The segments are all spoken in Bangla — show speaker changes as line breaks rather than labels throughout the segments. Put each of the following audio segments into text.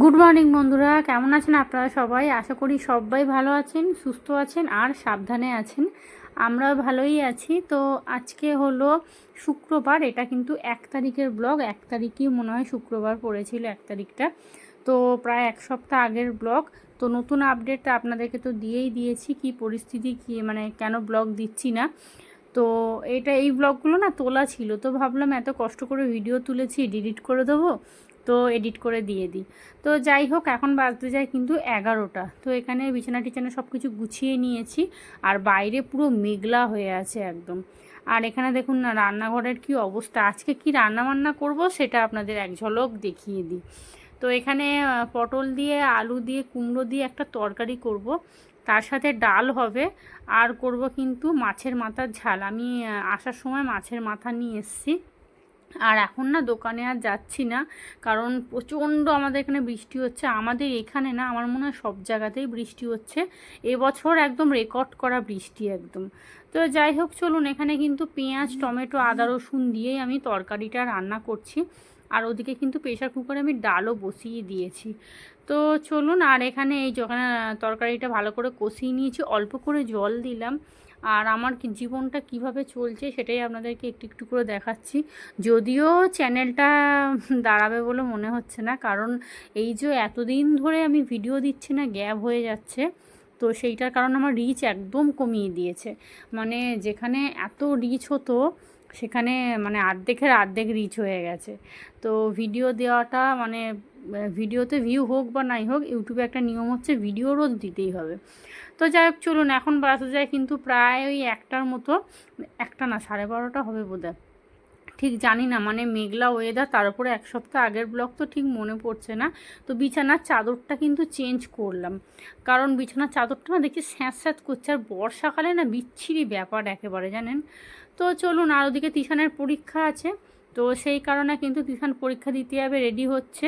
গুড মর্নিং বন্ধুরা। কেমন আছেন আপনারা সবাই? আশা করি সবাই ভালো আছেন, সুস্থ আছেন আর সাবধানে আছেন। আমরা ভালোই আছি। তো আজকে হলো শুক্রবার। এটা কিন্তু এক তারিখের ব্লগ। এক তারিখই মনে হয় শুক্রবার পড়েছিল এক তারিখটা। তো প্রায় এক সপ্তাহ আগের ব্লগ। তো নতুন আপডেটটা আপনাদেরকে তো দিয়েই দিয়েছি। কি পরিস্থিতি, কি মানে কেন ব্লগ দিচ্ছি না। তো এটা এই ব্লগগুলো না তোলা ছিল। তো ভাবলাম এত কষ্ট করে ভিডিও তুলেছি ডিলিট করে দেবো। তো এডিট করে দিয়ে দিই। তো যাই হোক, এখন বাজতে যায় কিন্তু এগারোটা। তো এখানে বিছানা টিছানা সব কিছু গুছিয়ে নিয়েছি আর বাইরে পুরো মেঘলা হয়ে আছে একদম। আর এখানে দেখুন না, রান্নাঘরের কি অবস্থা? আজকে কি রান্না বান্না করব সেটা আপনাদের এক ঝলক দেখিয়ে দিই। তো এখানে পটল দিয়ে, আলু দিয়ে, কুমড়ো দিয়ে একটা তরকারি করব। তার সাথে ডাল হবে। আর করব কিন্তু মাছের মাথার ঝাল। আমি আসার সময় মাছের মাথা নিয়ে এসেছি। আর এখন না দোকানে আর যাচ্ছি না, কারণ প্রচণ্ড আমাদের এখানে বৃষ্টি হচ্ছে। আমাদের এখানে না আমার মনে হয় সব জায়গাতেই বৃষ্টি হচ্ছে। এবছর একদম রেকর্ড করা বৃষ্টি একদম। তো যাই হোক, চলুন এখানে কিন্তু পেঁয়াজ, টমেটো, আদা, রসুন দিয়েই আমি তরকারিটা রান্না করছি। আর ওদিকে কিন্তু প্রেশার কুকারে আমি ডালও বসিয়ে দিয়েছি। তো চলুন, আর এখানে এই যখন তরকারিটা ভালো করে কষিয়ে নিয়েছি, অল্প করে জল দিলাম। আর আমার জীবনটা কীভাবে চলছে সেটাই আপনাদেরকে একটু একটু করে দেখাচ্ছি। যদিও চ্যানেলটা দাঁড়াবে বলে মনে হচ্ছে না, কারণ এই যে এতদিন ধরে আমি ভিডিও দিচ্ছি না, গ্যাপ হয়ে যাচ্ছে, তো সেইটার কারণে আমার রিচ একদম কমিয়ে দিয়েছে। মানে যেখানে এত রিচ হতো, সেখানে মানে অর্ধেকের অর্ধেক রিচ হয়ে গেছে। তো ভিডিও দেওয়াটা মানে ভিডিওতে ভিউ হোক বা নাই হোক, ইউটিউবে একটা নিয়ম হচ্ছে ভিডিও রোজ দিতেই হবে। তো যাই হোক, চলুন এখন বাজে যায় কিন্তু প্রায় ওই একটার মতো, একটা না, সাড়ে বারোটা হবে বোধহয়। ঠিক জানি না মানে মেঘলা ওয়েদার তার উপরে এক সপ্তাহ আগের ব্লগ তো ঠিক মনে পড়ছে না। তো বিছানার চাদরটা কিন্তু চেঞ্জ করলাম। কারণ বিছানার চাদরটা না দেখছি স্যাঁত স্যাঁত করছে, আর বর্ষাকালে না বিচ্ছিরি ব্যাপার একেবারে, জানেন? তো চলুন, আর ওদিকে তিশানের পরীক্ষা আছে। তো সেই কারণে কিন্তু তিশান পরীক্ষা দিতে যাবে রেডি হচ্ছে।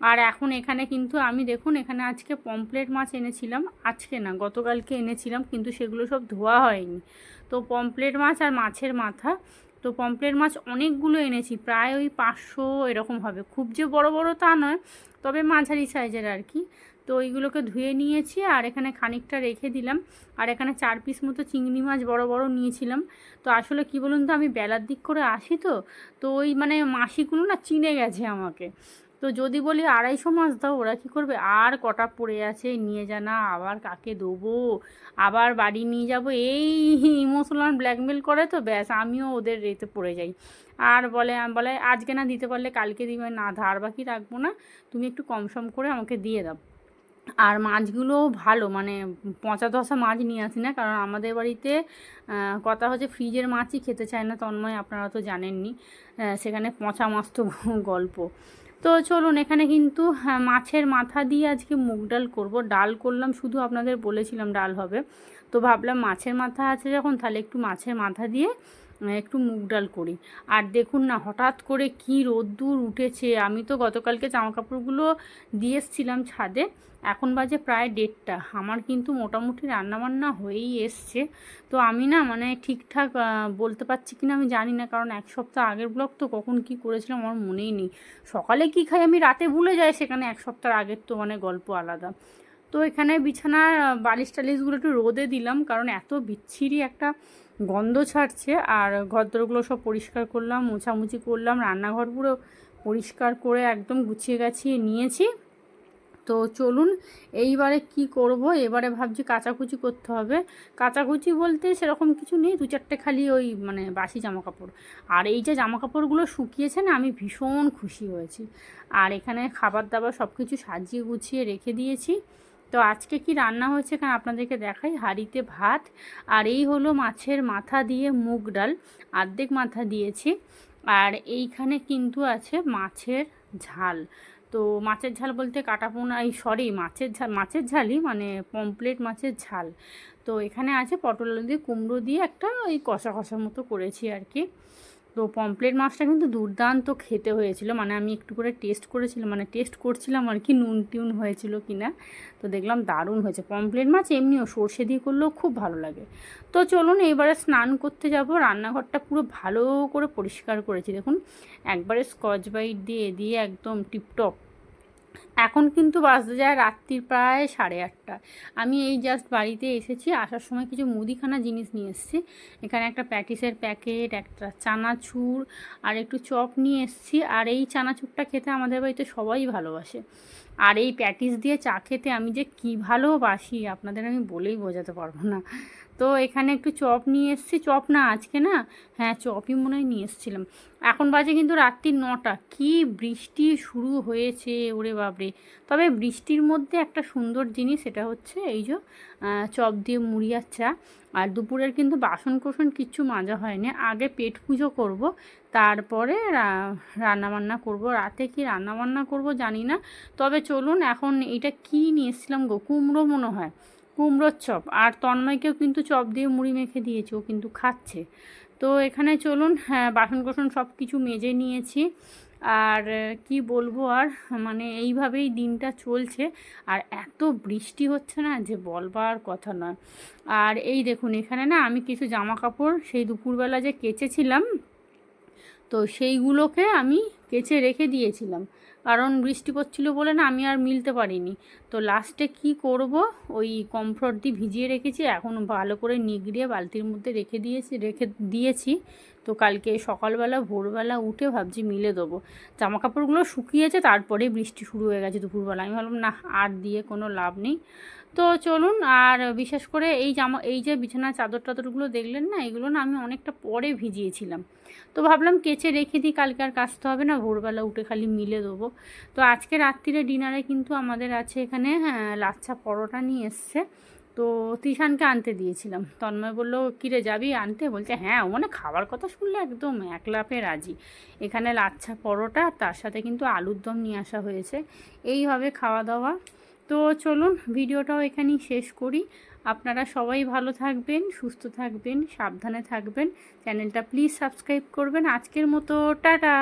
আর এখন এখানে কিন্তু আমি দেখুন, এখানে আজকে পমপ্লেট মাছ এনেছিলাম। আজকে না, গতকালকে এনেছিলাম, কিন্তু সেগুলো সব ধোয়া হয়নি। তো পমপ্লেট মাছ আর মাছের মাথা তো পম্পলেট মাছ অনেকগুলো এনেছি, প্রায় ওই পাঁচশো এরকম হবে। খুব যে বড় বড় তা নয়, তবে মাঝারি সাইজের আর কি। তো ওইগুলোকে ধুয়ে নিয়েছি আর এখানে খানিকটা রেখে দিলাম। আর এখানে চার পিস মতো চিংড়ি মাছ বড় বড় নিয়েছিলাম। তো আসলে কি বলুন তো, আমি বেলার দিক করে আসি তো তো ওই মানে মাসিগুলো না চিনে গেছে আমাকে। তো যদি বলি আড়াইশো মাছ দাও, ওরা কী করবে? আর কটা পড়ে আছে নিয়ে যা না, আবার কাকে দেবো? আবার বাড়ি নিয়ে যাব? এই ইমোশনাল ব্ল্যাকমেল করে তো, ব্যাস, আমিও ওদের রেতে পড়ে যাই। আর বলে বলে, আজকে না দিতে পারলে কালকে দিবে না, ধার বাকি রাখব না, তুমি একটু কম সম করে আমাকে দিয়ে দাও। আর মাছগুলোও ভালো মানে পচা ধসা মাছ নিয়ে আসি না, কারণ আমাদের বাড়িতে কথা হচ্ছে ফ্রিজের মাছই খেতে চায় না, তন্ময় আপনারা তো জানেননি। সেখানে পচা মাছ তো গল্প। তো চলুন এখানে কিন্তু হ্যাঁ, মাছের মাথা দিয়ে আজকে মুগ ডাল করব। ডাল করলাম শুধু আপনাদের বলেছিলাম ডাল হবে। তো ভাবলাম মাছের মাথা আছে যখন, তাহলে একটু মাছের মাথা দিয়ে একটু মুগ ডাল করি। আর দেখুন না, হঠাৎ করে কি রোদ্দুর উঠেছে। আমি তো গতকালকে জামা কাপড়গুলো দিয়ে এসছিলাম ছাদে। এখন বাজে প্রায় দেড়টা। আমার কিন্তু মোটামুটি রান্নাবান্না হয়েই এসছে। তো আমি না মানে ঠিকঠাক বলতে পারছি কি না আমি জানি না। কারণ এক সপ্তাহ আগের ব্লগ তো কখন কি করেছিলাম আমার মনেই নেই। সকালে কি খাই আমি রাতে ভুলে যাই, সেখানে এক সপ্তাহ আগের তো মানে গল্প আলাদা। তো এখানে বিছানার বালিশ টালিশগুলো একটু রোদে দিলাম, কারণ এত বিচ্ছিরি একটা গন্ধ ছাড়ছে। আর ঘরদোরগুলো সব পরিষ্কার করলাম, মোছামুছি করলাম, রান্নাঘর পুরো পরিষ্কার করে একদম গুছিয়ে গাছিয়ে নিয়েছি। তো চলুন, এইবারে কি করব? এবারে ভাবছি কাচাকুচি করতে হবে। কাচাকুচি বলতে সেরকম কিছু নেই, দু চারটে খালি ওই মানে বাসি জামা কাপড় আর এই যে জামা কাপড়গুলো শুকিয়েছে না, আমি ভীষণ খুশি হয়েছি। আর এখানে খাবার দাবার সব কিছু সাজিয়ে গুছিয়ে রেখে দিয়েছি। তো আজকে কি রান্না হয়েছে এখানে আপনাদেরকে দেখাই। হাঁড়িতে ভাত আর এই হলো মাছের মাথা দিয়ে মুগ ডাল, আর্ধেক মাথা দিয়েছি। আর এইখানে কিন্তু আছে মাছের ঝাল। তো মাছের ঝাল বলতে কাটা পোনা, এই সরি মাছের ঝাল, মাছের ঝালই মানে পমপ্লেট মাছের ঝাল। তো এখানে আছে পটল দিয়ে, কুমড়ো দিয়ে একটা ওই কষা কষার মতো করেছি আর কি। তো পমপ্লেট মাছটা কিন্তু দুর্দান্ত খেতে হয়েছিল। মানে আমি একটু করে টেস্ট করেছিলাম মানে টেস্ট করছিলাম আর কি, নুন টিউন হয়েছিল কি না তো দেখলাম দারুণ হয়েছে। পমপ্লেট মাছ এমনিও সর্ষে দিয়ে করলেও খুব ভালো লাগে। তো চলুন এবারে স্নান করতে যাব। রান্নাঘরটা পুরো ভালো করে পরিষ্কার করেছি। দেখুন, একবারে স্কচ বাইট দিয়ে দিয়ে একদম টিপটপ। এখন কিন্তু বাজতে যায় রাত্রির প্রায় সাড়ে আটটা। আমি এই জাস্ট বাড়িতে এসেছি, আসার সময় কিছু মুদিখানা জিনিস নিয়ে এসেছি। এখানে একটা প্যাটিসের প্যাকেট, একটা চানাচুর আর একটু চপ নিয়ে এসেছি। আর এই চানাচুরটা খেতে আমাদের বাড়িতে সবাই ভালোবাসে। আর এই প্যাটিস দিয়ে চা খেতে আমি যে কী ভালোবাসি, আপনাদের আমি বলেই বোঝাতে পারব না। তো এখানে একটু চপ নিয়ে এসেছি। চপ না, আজকে না হ্যাঁ চপই মনে হয় নিয়ে এসেছিলাম। এখন বাজে কিন্তু রাত্রি নটা। কি বৃষ্টি শুরু হয়েছে ওরে বাবরে তবে বৃষ্টির মধ্যে একটা সুন্দর জিনিস এটা হচ্ছে এই যে চপ দিয়ে মুড়ি আর চা। আর দুপুরের কিন্তু বাসন কোসন কিচ্ছু মাজা হয়নি। আগে পেট পুজো করব, তারপরে রান্নাবান্না করব। রাতে কি রান্নাবান্না করব জানি না। তবে চলুন, এখন এটা কি নিয়ে এসেছিলাম গো? কুমড়ো মনে হয়। কুমড়োর চপ। আর তন্ময়কেও কিন্তু চপ দিয়ে মুড়ি মেখে দিয়েছে, ও কিন্তু খাচ্ছে। তো এখানে চলুন হ্যাঁ বাসন কোসন সব কিছু মেজে নিয়েছি। আর কি বলব আর মানে এইভাবেই দিনটা চলছে। আর এত বৃষ্টি হচ্ছে না যে বলবার কথা নয়। আর এই দেখুন, এখানে না আমি কিছু জামা কাপড় সেই দুপুরবেলা যে কেচেছিলাম, তো সেইগুলোকে আমি কেচে রেখে দিয়েছিলাম। কারণ বৃষ্টি পড়ছিল বলে না আমি আর মিলতে পারিনি। তো লাস্টে কি করব? ওই কমফর্ট দিয়ে ভিজিয়ে রেখেছি, এখন ভালো করে নিগড়িয়ে বালতির মধ্যে রেখে দিয়েছি রেখে দিয়েছি। তো কালকে সকালবেলা, ভোরবেলা উঠে ভাবছি মিলে দেবো। জামা কাপড়গুলো শুকিয়েছে, তারপরে বৃষ্টি শুরু হয়ে গেছে দুপুরবেলা। আমি ভাবলাম না আর দিয়ে কোনো লাভ নেই। তো চলুন, আর বিশেষ করে এই জামা, এই যে বিছানার চাদর টাদরগুলো দেখলেন না, এগুলো না আমি অনেকটা পরে ভিজিয়েছিলাম। তো ভাবলাম, কেচে রেখে দিই, কালকে আর কাচতে হবে না, ভোরবেলা উঠে খালি মিলে দেবো। তো আজকে রাত্রিরে ডিনারে কিন্তু আমাদের আছে এখানে হ্যাঁ লাচ্ছা পরোটা নিয়ে এসছে। তো তিশানকে আনতে দিয়েছিলাম। তন্ময় বলল, কিরে, যাবি আনতে? বলছে হ্যাঁ ও মানে খাবার কথা শুনলে একদম এক লাফে রাজি। এখানে লাচ্ছা পরোটা, তার সাথে কিন্তু আলুর দম নিয়ে আসা হয়েছে। এই হবে খাওয়া দাওয়া তো চলুন, ভিডিওটাও এখানেই শেষ করি। আপনারা সবাই ভালো থাকবেন, সুস্থ থাকবেন, সাবধানে থাকবেন। চ্যানেলটা প্লিজ সাবস্ক্রাইব করবেন। আজকের মতো, টাটা!